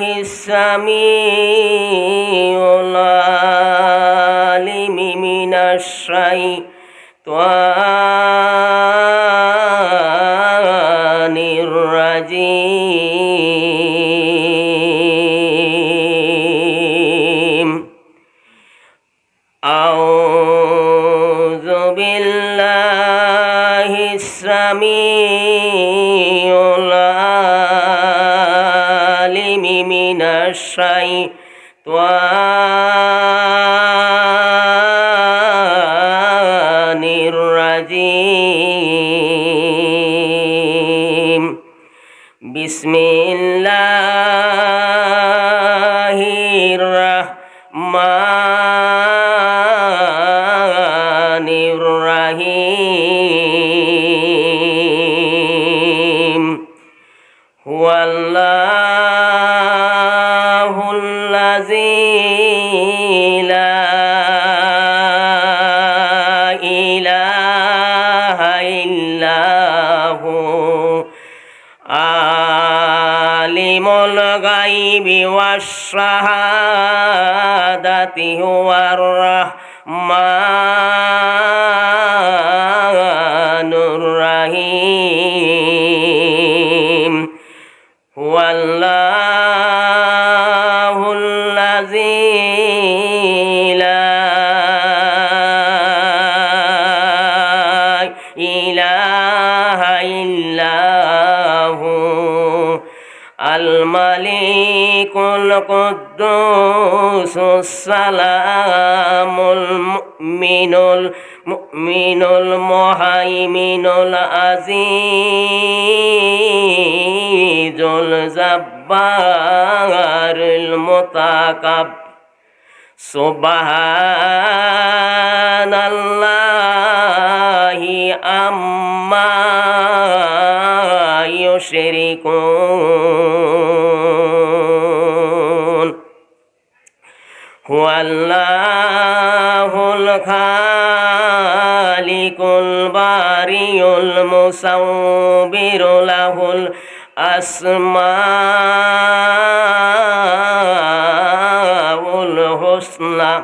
السميع العليم من الشيطان الرجيم أعوذ بالله السميع العليم الشيطان الرجيم بسم الله الرحمن الرحيم هو الله عالم الغيب والشهادة هو الرحمن الرحيم هو الله الملك القدوس السلام المؤمن المؤمن المهيمن العزيز الجبار المتكبر سبحان الله عما يشركون هو الله الخالق الباري المصور له الأسماء الحسنى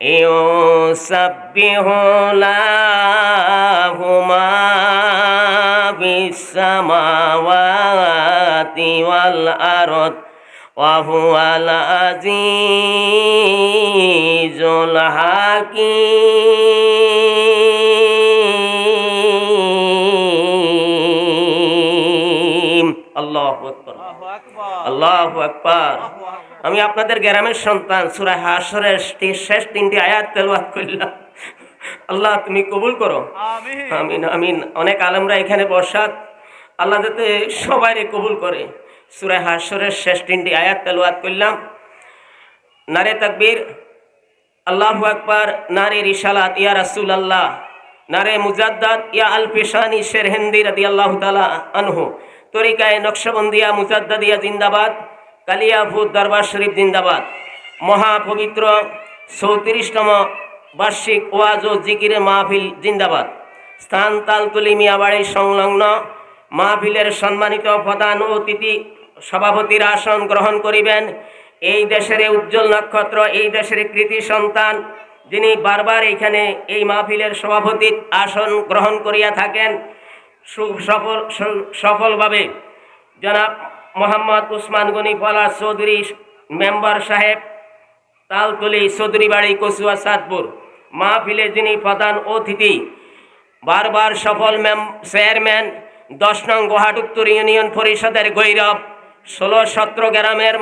يسبح له ما في السماوات والأرض আজিজুল হাকিম। আল্লাহু আকবার। আমি আপনাদের গ্রামের সন্তান সুরাহ হাসরের শেষ তিনটি আয়াত তেলবাদ করলাম। আল্লাহ তুমি কবুল করো। আমিন। আমিন অনেক আলমরা এখানে বসাত আল্লাহ যাতে সবাই কবুল করে। সুরা হাসরের শেষ তিনটি আয়াত তেলওয়াত করলাম। নারে তাকবীর, আল্লাহ আকবার, নারে রিসালাত ইয়া রাসূল আল্লাহ নারে মুজাদ্দাদ, ইয়া আল পেশানি শের হিন্দি রাদি আল্লাহ তালা আনহু, তরিকায় নকশবন্দিয়া মুজাদ্দাদিয়া জিন্দাবাদ, কালিয়া কালিয়াভূত দরবার শরীফ জিন্দাবাদ। মহাপবিত্র চৌত্রিশতম বার্ষিক ওয়াজ ও জিকিরে মাহফিল জিন্দাবাদ। স্থান তালতুলি মিয়াবাড়ি সংলগ্ন মাহফিলের সম্মানিত প্রধান অতিথি সভাপতির আসন গ্রহণ করিবেন। এই দেশের উজ্জ্বল নক্ষত্র, এই দেশের কৃতি সন্তান, যিনি বারবার এখানে এই মাহফিলের সভাপতির আসন গ্রহণ করিয়া থাকেন সফল সফলভাবে। জনাব মোহাম্মদ উসমান গনি পলাশ চৌধুরী মেম্বার সাহেব, তালতলি চৌধুরী বাড়ি কচুয়া সাদপুর মাহফিলে যিনি প্রধান অতিথি, বারবার সফল মেম, চেয়ারম্যান, দশ নং গোহাট উত্তর ইউনিয়ন পরিষদের গৈরব ষোলো সতেরো গ্রামের